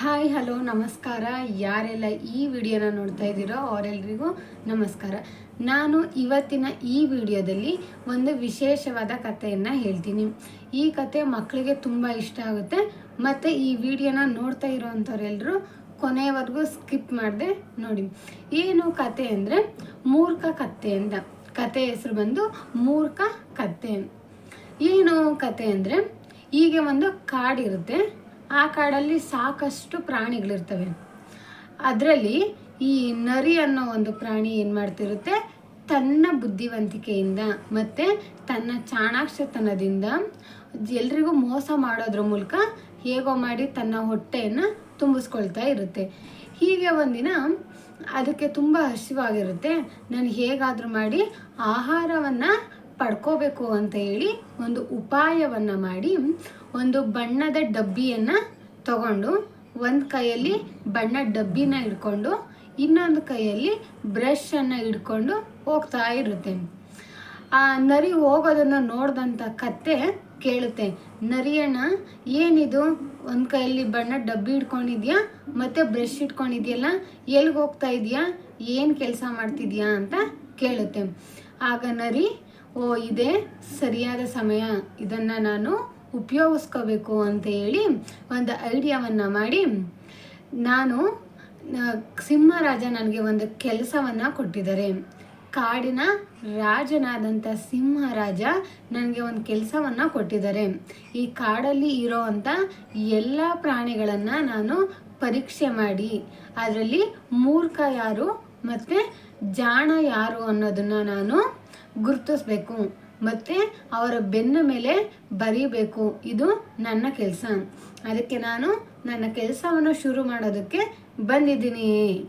Hi, hello, ನಮಸ್ಕಾರ. ಯಾರೆಲ್ಲ ಈ ವಿಡಿಯೋನ ನೋಡ್ತಾ ಇದ್ದೀರೋ ಅವರೆಲ್ಲರಿಗೂ ನಮಸ್ಕಾರ. ನಾನು ಇವತ್ತಿನ ಈ ವಿಡಿಯೋದಲ್ಲಿ ಒಂದು ವಿಶೇಷವಾದ ಕಥೆಯನ್ನು ಹೇಳ್ತೀನಿ. ಈ ಕತೆ ಮಕ್ಕಳಿಗೆ ತುಂಬ ಇಷ್ಟ ಆಗುತ್ತೆ. ಮತ್ತು ಈ ವಿಡಿಯೋನ ನೋಡ್ತಾ ಇರೋವಂಥವ್ರೆಲ್ಲರೂ ಕೊನೆಯವರೆಗೂ ಸ್ಕಿಪ್ ಮಾಡದೆ ನೋಡಿ. ಏನು ಕತೆ ಅಂದರೆ ಮೂರ್ಖ ಕತ್ತೆ ಅಂತ. ಕತೆ ಹೆಸರು ಬಂದು ಮೂರ್ಖ ಕತ್ತೆ. ಏನು ಕತೆ ಅಂದರೆ ಹೀಗೆ ಒಂದು ಕಾಡಿರುತ್ತೆ. ಆ ಕಾಡಲ್ಲಿ ಸಾಕಷ್ಟು ಪ್ರಾಣಿಗಳಿರ್ತವೆ. ಅದರಲ್ಲಿ ಈ ನರಿ ಅನ್ನೋ ಒಂದು ಪ್ರಾಣಿ ಏನು ಮಾಡ್ತಿರುತ್ತೆ? ತನ್ನ ಬುದ್ಧಿವಂತಿಕೆಯಿಂದ ಮತ್ತು ತನ್ನ ಚಾಣಾಕ್ಷತನದಿಂದ ಎಲ್ರಿಗೂ ಮೋಸ ಮಾಡೋದ್ರ ಮೂಲಕ ಹೇಗೋ ಮಾಡಿ ತನ್ನ ಹೊಟ್ಟೆಯನ್ನು ತುಂಬಿಸ್ಕೊಳ್ತಾ ಇರುತ್ತೆ. ಹೀಗೆ ಒಂದಿನ ಅದಕ್ಕೆ ತುಂಬ ಹಸಿವಾಗಿರುತ್ತೆ. ನಾನು ಹೇಗಾದರೂ ಮಾಡಿ ಆಹಾರವನ್ನು ಪಡ್ಕೋಬೇಕು ಅಂತ ಹೇಳಿ ಒಂದು ಉಪಾಯವನ್ನು ಮಾಡಿ ಒಂದು ಬಣ್ಣದ ಡಬ್ಬಿಯನ್ನು ತಗೊಂಡು ಒಂದು ಕೈಯಲ್ಲಿ ಬಣ್ಣದ ಡಬ್ಬಿನ ಹಿಡ್ಕೊಂಡು ಇನ್ನೊಂದು ಕೈಯಲ್ಲಿ ಬ್ರಷನ್ನು ಹಿಡ್ಕೊಂಡು ಹೋಗ್ತಾ ಇರುತ್ತೆ. ಆ ನರಿ ಹೋಗೋದನ್ನು ನೋಡ್ದಂಥ ಕತ್ತೆ ಕೇಳುತ್ತೆ, ನರಿಯಣ್ಣ, ಏನಿದು? ಒಂದು ಕೈಯಲ್ಲಿ ಬಣ್ಣ ಡಬ್ಬಿ ಇಟ್ಕೊಂಡಿದ್ಯಾ ಮತ್ತು ಬ್ರಷ್ ಇಟ್ಕೊಂಡಿದ್ಯಲ್ಲ ಎಲ್ಲಿಗೆ ಹೋಗ್ತಾ ಇದೆಯಾ? ಏನು ಕೆಲಸ ಮಾಡ್ತಿದ್ಯಾ? ಅಂತ ಕೇಳುತ್ತೆ. ಆಗ ನರಿ ಓ, ಇದೇ ಸರಿಯಾದ ಸಮಯ. ಇದನ್ನು ನಾನು ಉಪಯೋಗಿಸ್ಕೋಬೇಕು ಅಂತ ಹೇಳಿ ಒಂದು ಐಡಿಯಾವನ್ನು ಮಾಡಿ ನಾನು ಸಿಂಹರಾಜ ನನಗೆ ಒಂದು ಕೆಲಸವನ್ನು ಕೊಟ್ಟಿದ್ದಾರೆ. ಕಾಡಿನ ರಾಜನಾದಂಥ ಸಿಂಹರಾಜ ನನಗೆ ಒಂದು ಕೆಲಸವನ್ನು ಕೊಟ್ಟಿದ್ದಾರೆ. ಈ ಕಾಡಲ್ಲಿ ಇರೋವಂಥ ಎಲ್ಲ ಪ್ರಾಣಿಗಳನ್ನು ನಾನು ಪರೀಕ್ಷೆ ಮಾಡಿ, ಅದರಲ್ಲಿ ಮೂರ್ಖ ಯಾರು ಮತ್ತು ಜಾಣ ಯಾರು ಅನ್ನೋದನ್ನು ನಾನು ಗುರುತಿಸ್ಬೇಕು ಮತ್ತು ಅವರ ಬೆನ್ನ ಮೇಲೆ ಬರೀಬೇಕು. ಇದು ನನ್ನ ಕೆಲಸ. ಅದಕ್ಕೆ ನಾನು ನನ್ನ ಕೆಲಸವನ್ನು ಶುರು ಮಾಡೋದಕ್ಕೆ ಬಂದಿದ್ದೀನಿ.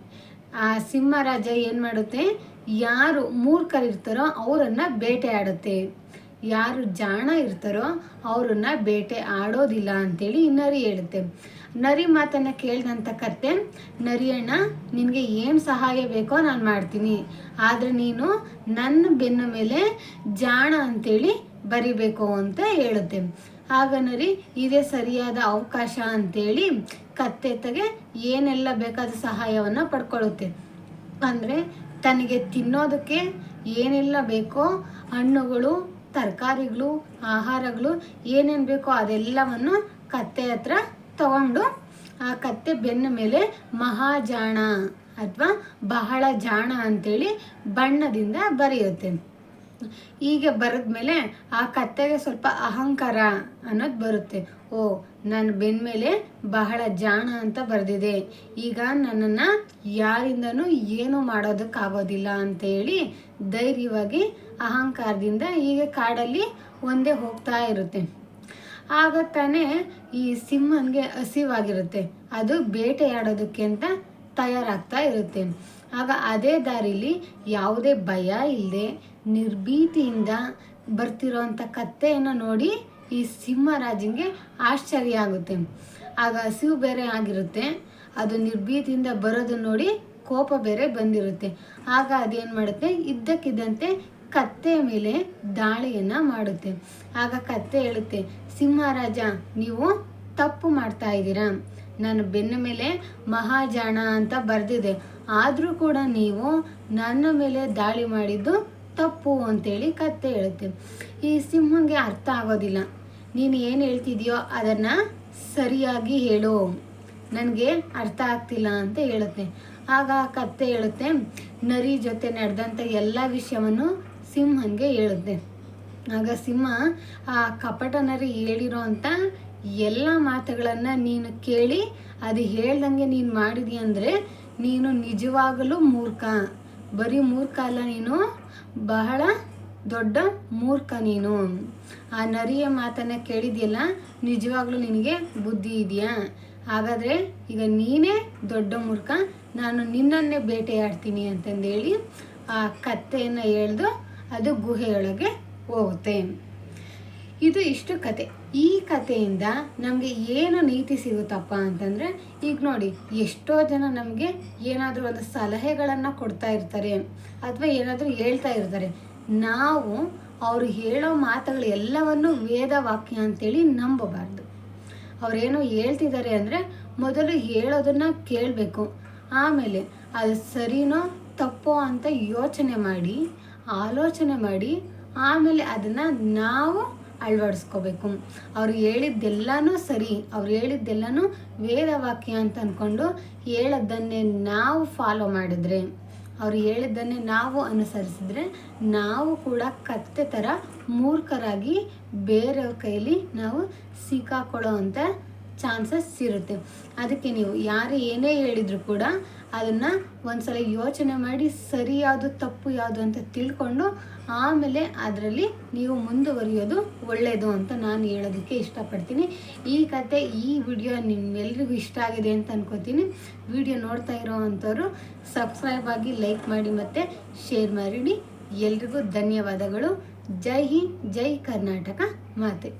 ಆ ಸಿಂಹರಾಜ ಏನು ಮಾಡುತ್ತೆ? ಯಾರು ಮೂರ್ಖರಿರ್ತಾರೋ ಅವರನ್ನು ಬೇಟೆ ಆಡುತ್ತೆ ಯಾರು ಜಾಣ ಇರ್ತಾರೋ ಅವರನ್ನ ಬೇಟೆ ಆಡೋದಿಲ್ಲ ಅಂತೇಳಿ ನರಿ ಹೇಳುತ್ತೆ. ನರಿ ಮಾತನ್ನು ಕೇಳಿದಂಥ ಕತ್ತೆ, ನರಿಯಣ್ಣ, ನಿನಗೆ ಏನು ಸಹಾಯ ಬೇಕೋ ನಾನು ಮಾಡ್ತೀನಿ. ಆದರೆ ನೀನು ನನ್ನ ಬೆನ್ನ ಮೇಲೆ ಜಾಣ ಅಂತೇಳಿ ಬರಿಬೇಕು ಅಂತ ಹೇಳುತ್ತೆ. ಆಗ ನರಿ, ಇದೇ ಸರಿಯಾದ ಅವಕಾಶ ಅಂತೇಳಿ ಕತ್ತೆತ್ತಗೆ ಏನೆಲ್ಲ ಬೇಕಾದ ಸಹಾಯವನ್ನು ಪಡ್ಕೊಳ್ಳುತ್ತೆ. ಅಂದರೆ ತನಗೆ ತಿನ್ನೋದಕ್ಕೆ ಏನೆಲ್ಲ ಬೇಕೋ ಹಣ್ಣುಗಳು ತರಕಾರಿಗಳು, ಆಹಾರಗಳು ಏನೇನು ಬೇಕೋ ಅದೆಲ್ಲವನ್ನು ಕತ್ತೆ ಹತ್ರ ತಗೊಂಡು, ಆ ಕತ್ತೆ ಬೆನ್ನ ಮೇಲೆ ಮಹಾಜಾಣ ಅಥವಾ ಬಹಳ ಜಾಣ ಅಂತೇಳಿ ಬಣ್ಣದಿಂದ ಬರೆಯುತ್ತೆ. ಹೀಗೆ ಬರೆದ್ಮೇಲೆ ಆ ಕತ್ತೆಗೆ ಸ್ವಲ್ಪ ಅಹಂಕಾರ ಅನ್ನೋದು ಬರುತ್ತೆ. ಓ ನನ್ನ ಬೆನ್ನ ಮೇಲೆ ಬಹಳ ಜಾಣ ಅಂತ ಬರೆದಿದೆ. ಈಗ ನನ್ನನ್ನು ಯಾರಿಂದನೂ ಏನೂ ಮಾಡೋದಕ್ಕಾಗೋದಿಲ್ಲ ಅಂತ ಹೇಳಿ ಧೈರ್ಯವಾಗಿ ಅಹಂಕಾರದಿಂದ ಈಗ ಕಾಡಲ್ಲಿ ಒಂದೇ ಹೋಗ್ತಾ ಇರುತ್ತೆ. ಆಗ ತಾನೇ ಈ ಸಿಂಹನಿಗೆ ಹಸಿವಾಗಿರುತ್ತೆ. ಅದು ಬೇಟೆಯಾಡೋದಕ್ಕೆ ಅಂತ ತಯಾರಾಗ್ತಾ ಇರುತ್ತೆ. ಆಗ ಅದೇ ದಾರಿಲಿ ಯಾವುದೇ ಭಯ ಇಲ್ಲದೆ ನಿರ್ಭೀತಿಯಿಂದ ಬರ್ತಿರೋಂಥ ಕತ್ತೆಯನ್ನು ನೋಡಿ ಈ ಸಿಂಹರಾಜಂಗೆ ಆಶ್ಚರ್ಯ ಆಗುತ್ತೆ. ಆಗ ಹಸಿವು ಬೇರೆ ಆಗಿರುತ್ತೆ. ಅದು ನಿರ್ಭೀತಿಯಿಂದ ಬರೋದನ್ನ ನೋಡಿ ಕೋಪ ಬೇರೆ ಬಂದಿರುತ್ತೆ. ಆಗ ಅದೇನು ಮಾಡುತ್ತೆ? ಇದ್ದಕ್ಕಿದ್ದಂತೆ ಕತ್ತೆ ಮೇಲೆ ದಾಳಿಯನ್ನು ಮಾಡುತ್ತೆ. ಆಗ ಕತ್ತೆ ಹೇಳುತ್ತೆ, ಸಿಂಹರಾಜ, ನೀವು ತಪ್ಪು ಮಾಡ್ತಾ ಇದ್ದೀರಾ? ನಾನು ಬೆನ್ನ ಮೇಲೆ ಮಹಾಜಾಣ ಅಂತ ಬರೆದಿದೆ. ಆದರೂ ಕೂಡ ನೀವು ನನ್ನ ಮೇಲೆ ದಾಳಿ ಮಾಡಿದ್ದು ತಪ್ಪು ಅಂತೇಳಿ ಕತ್ತೆ ಹೇಳುತ್ತೆ. ಈ ಸಿಂಹಂಗೆ ಅರ್ಥ ಆಗೋದಿಲ್ಲ. ನೀನು ಏನು ಹೇಳ್ತಿದ್ಯೋ ಅದನ್ನು ಸರಿಯಾಗಿ ಹೇಳು. ನನಗೆ ಅರ್ಥ ಆಗ್ತಿಲ್ಲ ಅಂತ ಹೇಳುತ್ತೆ. ಆಗ ಕತ್ತೆ ಹೇಳುತ್ತೆ, ನರಿ ಜೊತೆ ನಡೆದಂಥ ಎಲ್ಲ ವಿಷಯವನ್ನು ಸಿಂಹನ್ಗೆ ಹೇಳಿದ್ದೆ ಆಗ ಸಿಂಹ, ಆ ಕಪಟನರಿ ಹೇಳಿರೋ ಅಂಥ ಎಲ್ಲ ಮಾತುಗಳನ್ನು ನೀನು ಕೇಳಿ, ಅದು ಹೇಳ್ದಂಗೆ ನೀನು ಮಾಡಿದಿ ಅಂದರೆ ನೀನು ನಿಜವಾಗಲೂ ಮೂರ್ಖ. ಬರೀ ಮೂರ್ಖ ಅಲ್ಲ ನೀನು, ಬಹಳ ದೊಡ್ಡ ಮೂರ್ಖ ನೀನು. ಆ ನರಿಯ ಮಾತನ್ನು ಕೇಳಿದ್ಯಲ್ಲ, ನಿಜವಾಗ್ಲೂ ನಿನಗೆ ಬುದ್ಧಿ ಇದೆಯಾ? ಹಾಗಾದರೆ ಈಗ ನೀನೇ ದೊಡ್ಡ ಮೂರ್ಖ, ನಾನು ನಿನ್ನನ್ನೇ ಬೇಟೆಯಾಡ್ತೀನಿ ಅಂತಂದೇಳಿ ಆ ಕತ್ತೆಯನ್ನು ಎಳೆದು ಅದು ಗುಹೆಯೊಳಗೆ ಹೋಗುತ್ತೆ. ಇದು ಇಷ್ಟು ಕತೆ. ಈ ಕಥೆಯಿಂದ ನಮಗೆ ಏನು ನೀತಿ ಸಿಗುತ್ತಪ್ಪ ಅಂತಂದರೆ, ಈಗ ನೋಡಿ, ಎಷ್ಟೋ ಜನ ನಮಗೆ ಏನಾದರೂ ಒಂದು ಸಲಹೆಗಳನ್ನು ಕೊಡ್ತಾ ಇರ್ತಾರೆ ಅಥವಾ ಏನಾದರೂ ಹೇಳ್ತಾ ಇರ್ತಾರೆ. ನಾವು ಅವರು ಹೇಳೋ ಮಾತುಗಳು ಎಲ್ಲವನ್ನು ವೇದ ವಾಕ್ಯ ಅಂತೇಳಿ ನಂಬಬಾರ್ದು. ಅವರೇನು ಹೇಳ್ತಿದ್ದಾರೆ ಅಂದರೆ ಮೊದಲು ಹೇಳೋದನ್ನು ಕೇಳಬೇಕು. ಆಮೇಲೆ ಅದು ಸರಿನೋ ತಪ್ಪೋ ಅಂತ ಯೋಚನೆ ಮಾಡಿ ಆಲೋಚನೆ ಮಾಡಿ ಆಮೇಲೆ ಅದನ್ನು ನಾವು ಅಳವಡಿಸ್ಕೋಬೇಕು. ಅವ್ರು ಹೇಳಿದ್ದೆಲ್ಲನೂ ಸರಿ, ಅವ್ರು ಹೇಳಿದ್ದೆಲ್ಲನೂ ವೇದವಾಕ್ಯ ಅಂತ ಅಂದ್ಕೊಂಡು ಹೇಳೋದನ್ನೇ ನಾವು ಫಾಲೋ ಮಾಡಿದ್ರೆ, ಅವ್ರು ಹೇಳಿದ್ದನ್ನೇ ನಾವು ಅನುಸರಿಸಿದ್ರೆ ನಾವು ಕೂಡ ಕತ್ತೆ ಥರ ಮೂರ್ಖರಾಗಿ ಬೇರೆಯವ್ರ ಕೈಲಿ ನಾವು ಸಿಕ್ಕಾಕೊಳ್ಳೋ ಅಂಥ ಚಾನ್ಸಸ್ ಇರುತ್ತೆ. ಅದಕ್ಕೆ ನೀವು ಯಾರು ಏನೇ ಹೇಳಿದ್ರು ಕೂಡ ಅದನ್ನು ಒಂದ್ಸಲ ಯೋಚನೆ ಮಾಡಿ ಸರಿ ಯಾವುದು ತಪ್ಪು ಯಾವುದು ಅಂತ ತಿಳ್ಕೊಂಡು ಆಮೇಲೆ ಅದರಲ್ಲಿ ನೀವು ಮುಂದುವರಿಯೋದು ಒಳ್ಳೆಯದು ಅಂತ ನಾನು ಹೇಳೋದಕ್ಕೆ ಇಷ್ಟಪಡ್ತೀನಿ. ಈ ಕತೆ, ಈ ವಿಡಿಯೋ ನಿಮ್ಮೆಲ್ರಿಗೂ ಇಷ್ಟ ಆಗಿದೆ ಅಂತ ಅನ್ಕೋತೀನಿ. ವಿಡಿಯೋ ನೋಡ್ತಾ ಇರೋವಂಥವ್ರು ಸಬ್ಸ್ಕ್ರೈಬ್ ಆಗಿ ಲೈಕ್ ಮಾಡಿ ಮತ್ತು ಶೇರ್ ಮಾಡಿ ಎಲ್ರಿಗೂ ಧನ್ಯವಾದಗಳು. ಜೈ ಹಿಂದ್, ಜೈ ಕರ್ನಾಟಕ ಮಾತೆ.